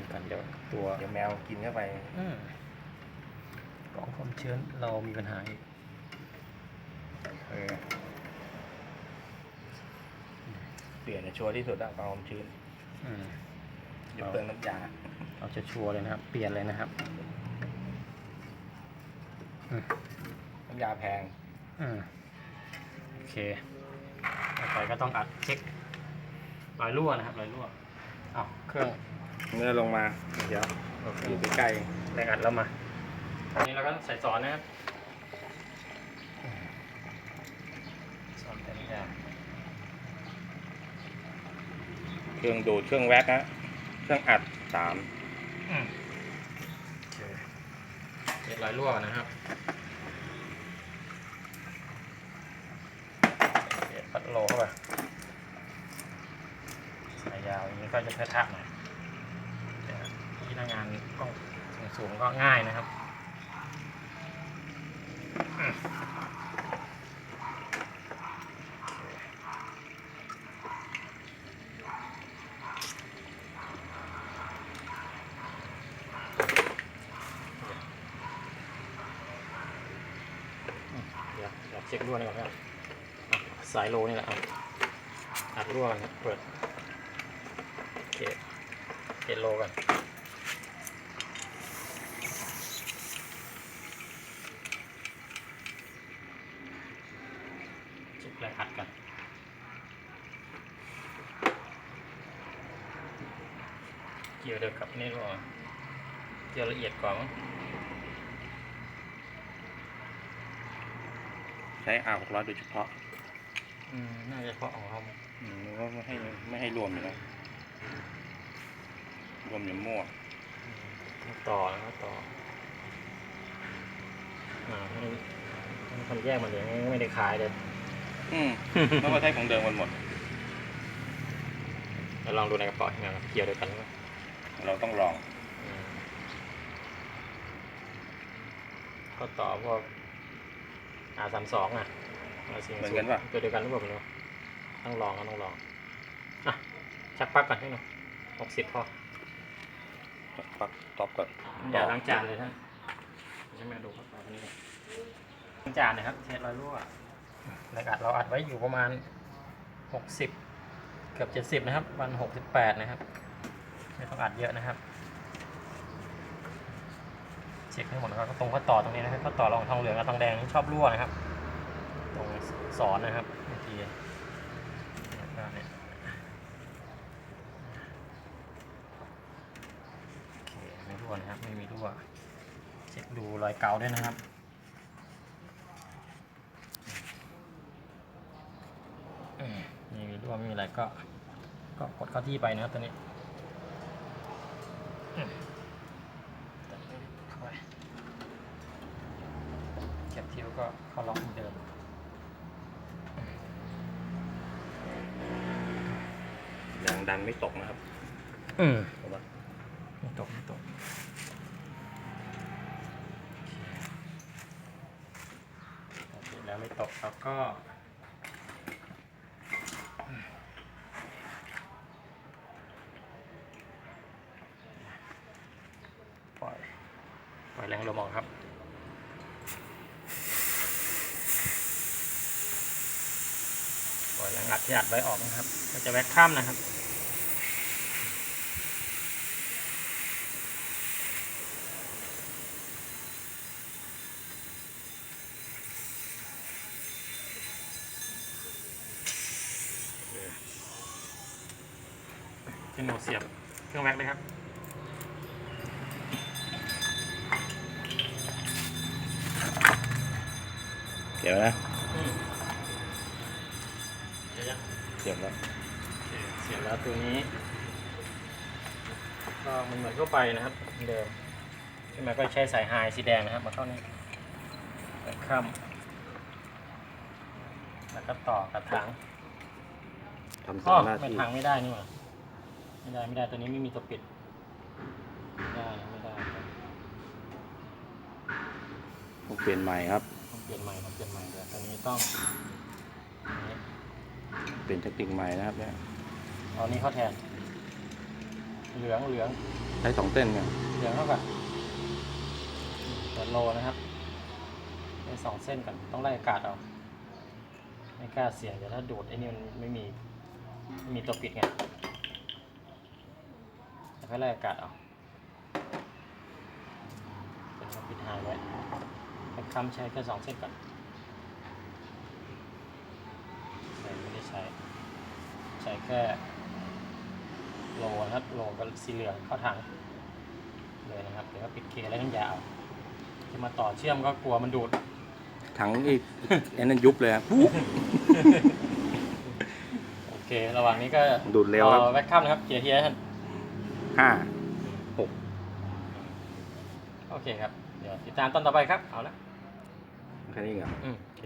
ยงกันเดี๋ยวตัวเดี๋ยวแมวกินเข้าไปอืมกล่องความชื้นเรามีปัญหาอีกเออเปลี่ยนชัวร์ที่สุดอะความชื้นอืมอย่าเปลืองน้ำยาเอาจะชัวร์ๆเลยนะครับ เปลี่ยนเลยนะครับอืมน้ำยาแพงอืมโอเคต่อไปก็ต้องอัดเช็ครอยรั่วนะครับรอยรั่วอ้าวเครื่อง เมื่อลงมาเดี๋ยวโอเคอยู่ใกล้แรงอัดแล้วมาอันนี้เราก็ใส่สอนนะครับสอนแต่ละอย่างๆเครื่องดูดเครื่องแว็กนะเครื่องอัดสามอืมโอเคเช็ครอยรั่วนะครับเสียบปัดโลเข้าไปสายยาวอย่างนี้ก็จะเทอะทะหน่อยแต่ งานกล้องสูงก็ง่ายนะครับเดี๋ยวเดี๋ยวเช็ครั่วนี่ก่อนครับอะสายโลนี่แหละอัดรั่วเปิดเกตเกตโลก่อนเช็ค แรงอัดกันเกี่ยวเดียวกับนี่ก่อนเกี่ยวละเอียดกว่ามั้งใช้อาหกร้อยโดยเฉพาะ อืม น่าจะเพราะของเขาอืมก็ไม่ให้ไม่ให้รวมอยู่แล้วรวมอย่างมั่วต่อแล้วก็ต่อ อ่าให้ให้คนแยกมันเลยไม่ได้ขายเลย อืมเพราะว่าใช้ของเดิมกันหมดเดี๋ยวลองดูในกระเป๋าที่มันเกี่ยวเดียวกันหรือเปล่าเราต้องลองอืมก็ต่อพวกอาสามสองอะาสี่เหมือนกันปะตัวเดียวกันหรือเปล่าไม่รู้ต้องลองก็ต้องลองอะชักปลั๊กก่อนให้หน่อยหกสิบพอปักท็อปก่อนอย่าล้างจานเลยท่านใช่ไหมดูครับอันนี้ล้างจานนะครับเทสรอยรั่ว รายอัดเราอัดไว้อยู่ประมาณหกสิบเกือบเจ็ดสิบ70 นะครับ วันหกสิบแปดนะครับ ไม่ต้องอัดเยอะนะครับ เช็คให้หมดนะครับตรงข้อต่อตรงนี้นะครับข้อต่อรองทองเหลืองกับทองแดงนี่ชอบรั่วนะครับ ตรงสอนนะครับบางทีแล้วก็เนี่ยโอเคไม่รั่วนะครับ ไม่มีรั่ว เช็คดูรอยเกาด้วยนะครับ อืมไม่มีรั่วไม่มีอะไร ก็ก็กดเข้าที่ไปนะครับตัวนี้อืมตัวนี้เข้าไปเก็บทิวก็เข้าล็อกเหมือนเดิมยางดันไม่ตกนะครับ อืมเพราะว่าไม่ตกไม่ตกโอเคแล้วไม่ตกแล้วก็ปล่อยปล่ อยแรงลมออกครับปล่อยแรงอัดที่อัดไว้ออกนะครับ ก็จะแวกข้ามนะครับเป็นโหมดเสียบเครื่องแว็กเลยครับ เดี๋ยวนะเดี๋ยวจะเสียบแล้วเสียบแล้วตัวนี้ก็มันเหมือนทั่วไปนะครับเหมือนเดิมใช่ไหมก็ใช้สายไฮสีแดงนะครับมาเข้านี่เปิดข้ามแล้วก็ต่อกับถังทำอ๋สาอมหน้าไม่ที่ถังไม่ได้นี่หว่าไม่ได้ไม่ได้ตัวนี้ไม่มีตัวปิดไม่ได้ไม่ได้ครับต้องเปลี่ยนใหม่ครับต้องเปลี่ยนใหม่ต้องเปลี่ยนใหม่เดี๋ยวตัวนี้ต้องอันนี้เปลี่ยนเทคนิคใหม่นะครับเนี่ยเอานี้เข้าแทน เหลืองเหลืองใช้สองเส้นไงเดี๋ยวเข้าก่อนเปิดโลนะครับได้สองเส้นก่อนต้องไล่อากาศเอาไม่กล้าเสี่ยงเดี๋ยวถ้าดูดไอ้นี่มันไม่มีไม่มีตัวปิดไงแล้วก็ไล่อากาศเอาเป็นตัวปิดหายไว้ ให้คำใช้แค่สองเส้นก่อนใส่ไม่ได้ใช้ ใช้แค่โลนะครับโลกับสีเหลืองเข้าถังเลยนะครับเดี๋ยวก็ปิดเคแล้วน้ำยาเอาจะมาต่อเชื่อมก็กลัวมันดูดถังอีกไอ้นั่นยุบเลยครับปุ๊บโอเค ระหว่างนี้ก็ดูดเร็วครับแว็กคัมนะครับเกียร์เฮียท่านห้าโอเคครับ เดี๋ยวติดตามตอนต่อไปครับ เอาละ แค่นี้เหรออืมโอเค